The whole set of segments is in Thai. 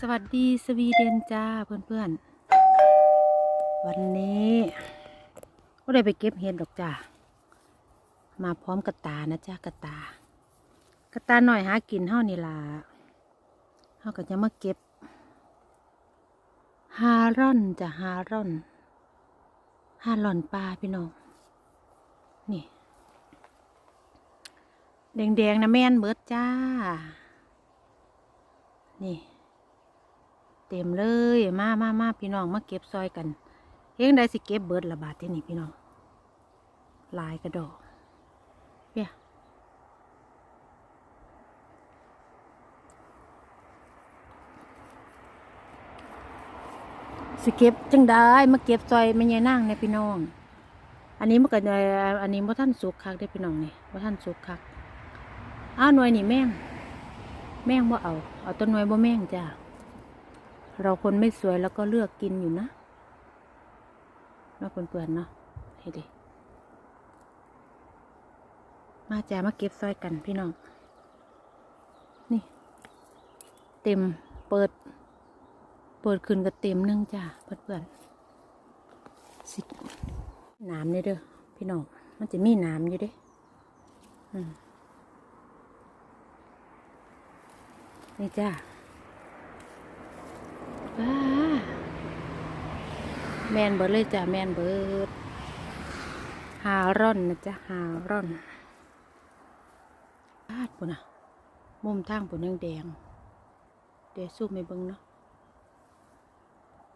สวัสดีสวีเดนจ้าเพื่อนๆ วันนี้ก็ได้ไปเก็บเห็ดดอกจ้ามาพร้อมกระตานะจ้ากระตา กระตาหน่อยหากินเท่านี่ล่ะเท่าก็จะมาเก็บ ฮาร่อนจะฮาร่อนฮาร่อนปลาพี่น้องนี่ แดงๆนะแม่นเบิดจ้า นี่ เต็มเลยมามามาพี่น้องมาเก็บซอยกันเฮงได้สิเก็บเบิร์ดละบาทที่นี่พี่น้องลายกระดอกเปียสิเก็บจังได้มาเก็บซอยไม่ยายนั่งเนี่ยพี่น้อง อันนี้มันก็เอ่ออันนี้บ่ท่านสุกคักได้พี่น้องนี่บ่ท่านสุกคักอ้าวหน่วยนี่แม่ง แม่งบ่เอา เอาต้นหน่วยบ่แม่งจ้า เราคนไม่สวยแล้วก็เลือกกินอยู่นะเนาเปื่อนๆเนาะให้ดิมาจ้ามาเก็บซอยกันพี่น้อง นี่ เต็มเปิด เปิดขึ้นก็เต็มนึงจ้าเพื่อนๆสิน้ำนี่เด้อพี่น้อง มันจะมีน้ำอยู่เด้นี่จ้า แมนเบิร์ดเลยจ้ะแมนเบิร์ดฮาร่อนนะจ๊ะฮาร่อนพาดปุ่นอะมุมทางปุ่นแดงเดี๋ยวสู้ไม่เบิ้งเนาะ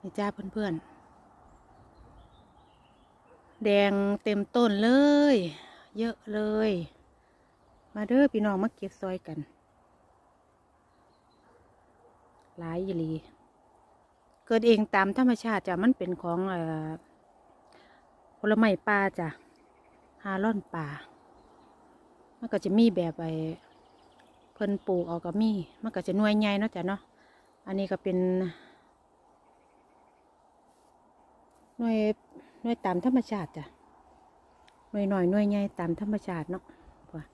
นี่จ้าเพื่อนๆ แดงเต็มต้นเลย เยอะเลย มาเด้อพี่น้องมาเก็บซอยกัน หลายอีหลี เกิดเองตามธรรมชาติจ้ะมันเป็นของเอ่อผลไม้ป่าจ้ะฮาร่อนป่า มันก็จะมีแบบไอเพิ่นปลูกเอาก็มี มันก็จะน่วยใหญ่เนาะจ้ะเนาะอันนี้ก็เป็นหน่วยหน่วยตามธรรมชาติจ้ะหน่วยหน่อยหน่วยใหญ่ตามธรรมชาติเนาะว่า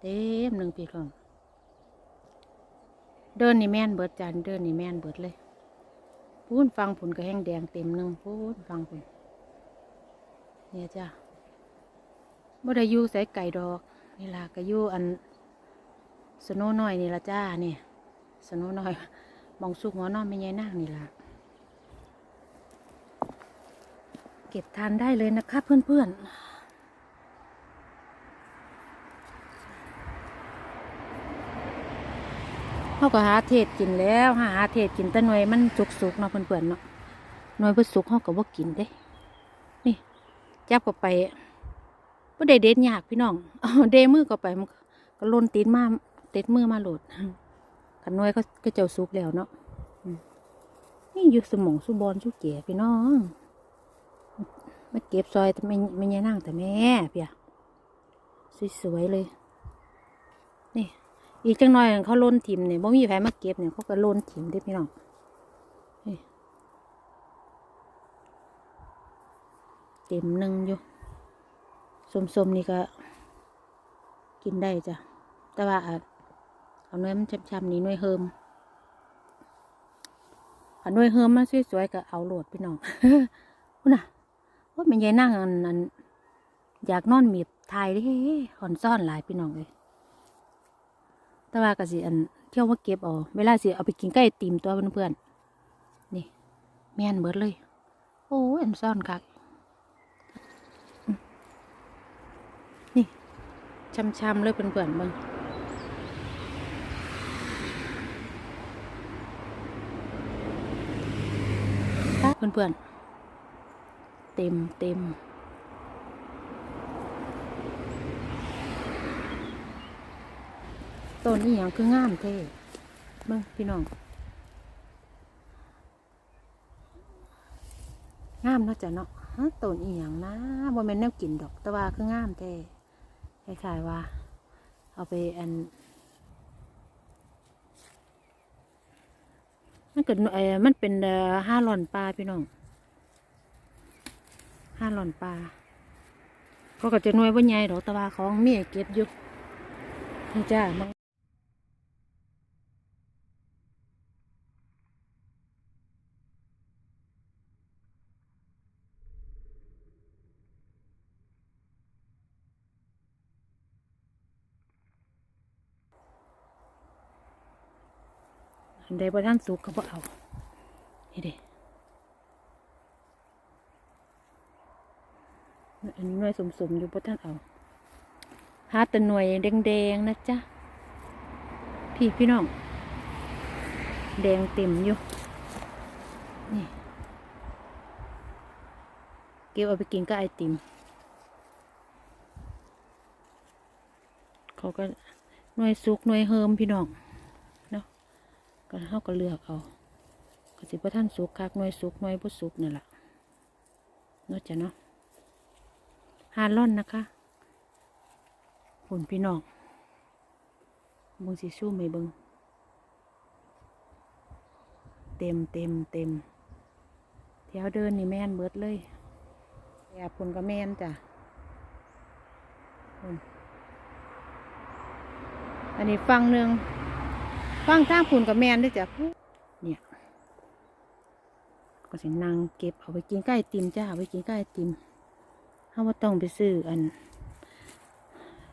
เต็มหนึ่งปีของเดินนี่แม่นเบิดจานเดินนี่แม่นเบิดเลย พูนฟังผุนก็แห้งแดงเต็มหนึ่งพูนฟังผุนเนี่ยจ้ะบ่ได้ยู่ใส่ไก่ดอก นี่ล่ะก็ยู่อันสโนน้อยนี่ละจ้าเนี่ยสโนน้อยมองสุกหัวนอนไม่ใหญ่นางนี่ล่ะเก็บทานได้เลยนะคะเพื่อนๆ เขาก็หาเทศกินแล้วหาเทศกินแต่หน่วยมันสุกๆเนาะเพื่อนๆเนาะหน่วยเพื่อสุกเขาก็บ่กินเด้ นี่จับก็ไปบ่ได้เด็ดยากพี่น้องเอาเดมือก็ไปมันก็ล่นตีนมาเติดมือมาโหลดกันหน่วยก็ก็เจ้าสุกแล้วเนาะนี่อยู่สมองสุบอนสุเก๋พี่น้องมาเก็บซอยแต่ไม่ไม่ยนั่งแต่แม่เปียสวยๆเลย นี่ อีกจังหน่อยเขาโลนถิ่มเนี่ยบ่มีใครมาเก็บเนี่ยเขาก็โลนถิ่มเด้พี่น้องเต็มหนึ่งอยู่สมๆนี่ก็ กินได้จ้ะ แต่ว่าเอาเนื้อมันช้ำๆนี่น่วยเฮิมอันหน่วยเฮิมมันสวยๆก็เอาโหลดพี่น้องพุ่นน่ะว่ามันยายนั่งอันอันอยากนอนหมีบทายเด้หอนซ่อนหลายพี่น้องเลย แต่ว่าก็สิอันเที่ยวมาเก็บเอาเวลาสิเอาไปกินใกล้ตีมตัวเพื่อนๆนี่แม่นเบิดเลย โอ้อันซ่อนคักนี่ช้ำๆเลยเพื่อนๆเบิ่งไปเพื่อนๆเต็มเต็ม ต้นนี้อย่างคืองามเท่เบิ่งพี่น้องงามเนาะจ้ะเนาะต้นอีหยังนะบ่แม่นแนวกินดอก แต่ว่าคืองามแท้คล้ายๆว่า เอาไปอันมันเกิดเออมันเป็นห้าหล่อนปลาพี่น้องห้าหล่อนปลาเขาก็จะน่วยว่าใหญ่ดอกแต่ว่าของมีให้เก็บอยู่นี่จ้า อันใดบ่ท่านสุกก็บ่เอานี่เด้อันนี้หน่วยสมๆอยู่บ่ท่านเอาหาแต่หน่วยแดงๆนะจ๊ะพี่พี่น้อง แดงเต็มอยู่นี่เก็บเอาไปกินก็ไอติมเขาก็หน่วยสุกหน่วยเฮิมพี่น้อง ก็เขาก็เลือกเอาก็สิบ่ท่านสุกคักหน่วยสุกหน่วยบ่สุกนี่แหละนาะจ้ะเนาะฮาล่อนนะคะหุ่นพี่น้องเบิ่งสิสู้ไหมบิ่งเต็มเต็มเต็มแถวเดินนี่แม่นเบิดเลยแอบพุ่นก็แม่นจ้ะพุ่นอันนี้ฟังหนึ่ง ฟังทางพุ่นก็แมนด้วยจ้ะเนี่ยก็สินั่งเก็บเอาไปกินใกล้ติมจ้าเอาไปกินใกล้ติมเขาว่าต้องไปซื้ออัน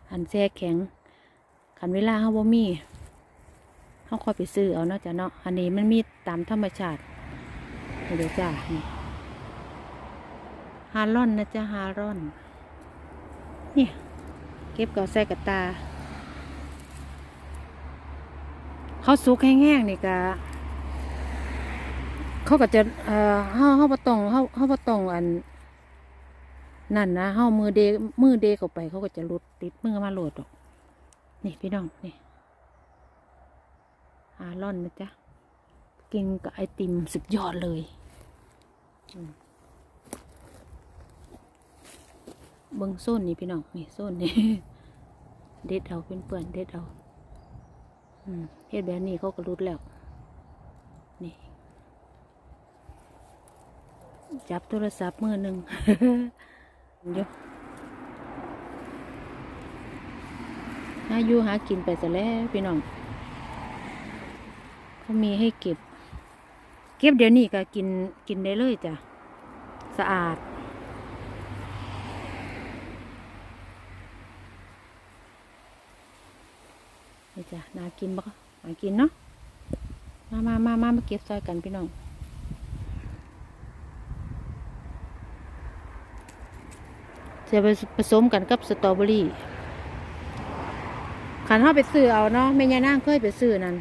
อันแช่แข็งขันเวลาเขาบ่มีเขาคอยไปซื้อเอาเนาะจ้ะเนาะอันนี้มันมีตามธรรมชาติเดี๋ยวจ้าฮาร่อนนะจ้าฮาร่อน เนี่ย เก็บกับใส่กับตา เขาสุกแห้งๆนี่กะเขาก็จะเอ่อเฮาเฮาบ่ต้องเฮาเฮาบ่ต้องอันนั่นนะเฮามือเดมือเดเข้าไป เขาก็จะหลุดติดมือมาโหลดดอกนี่พี่น้องนี่อาร่อนนะจ๊ะกินกับไอติมสุดยอดเลยเบิ้งโซนนี่พี่น้องนี่โซนนี่เด็ดเอาเป็นเปื่อนๆเด็ดเอา เฮ็ดแบบนี้เขาก็รุดแล้ว นี่ จับโทรศัพท์มือหนึ่งเดี๋ยวหาอยู่หากินไปซะแล้วพี่น้องเขามีให้เก็บ เก็บเดี๋ยวนี้ก็กินกินได้เลยจ้ะ สะอาด นี่จ้ะน่ากินบ่น่ากินเนาะมามามามามาเก็บซอยกันพี่น้องจะไปผสมกันกับสตรอเบอรี่ขันเข้าไปซื้อเอาเนาะแม่ยายนางเคยไปซื้อนั่น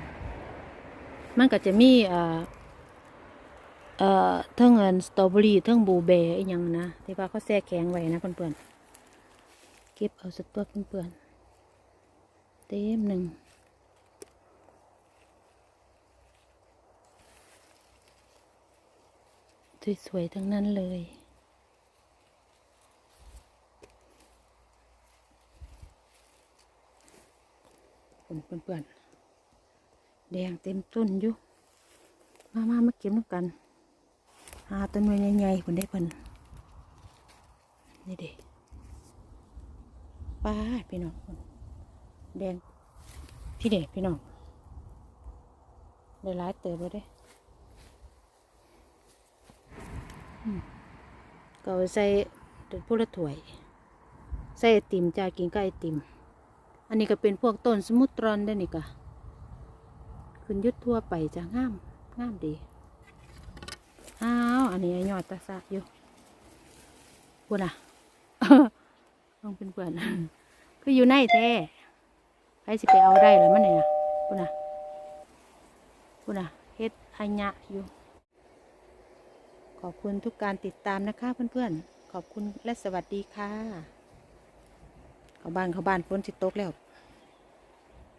มันก็จะมีเอ่อเอ่อเทั้งเงินสตรอเบอรี่เทั้งบลูเบอร์อียังนะที่ว่าเขาแช่แข็งไว้นะเพื่อนๆเก็บเอาสักตัวเพื่อนๆเต็มหนึ่ง สวยๆ ทั้งนั้นเลยเพื่อนเพื่อนๆ แดงเต็มต้นอยู่ มามามาเก็บน้ำกัน หาต้นไม้ใหญ่ๆคนได้เพิ่นนี่เด็ป้าพี่น้องแดงพี่เด็พี่น้องได้หลายเติบแล้วเด้อืม ก็ใส่พวกละถ้วย ใส่ไอติมจ้ากินก็ไอติม อันนี้ก็เป็นพวกต้นสมุทรอนได้นี่ก็ขึ้นยุดทั่วไปจะงามงามดี อ้าว อันนี้ยอดตาซากอยู่พูดอะต้องเป็นเพื่อนคือยู่ในแท้ใครสิไปเอาได้แล้วมันเนี่ยพูดอะพูดอะเฮ็ดอัญญะอยู่ อบคุณทุกการติดตามนะคะเพื่อนๆ ขอบคุณและสวัสดีค่ะ เข้าบ้านเข้าบ้านฝนสิตกแล้ว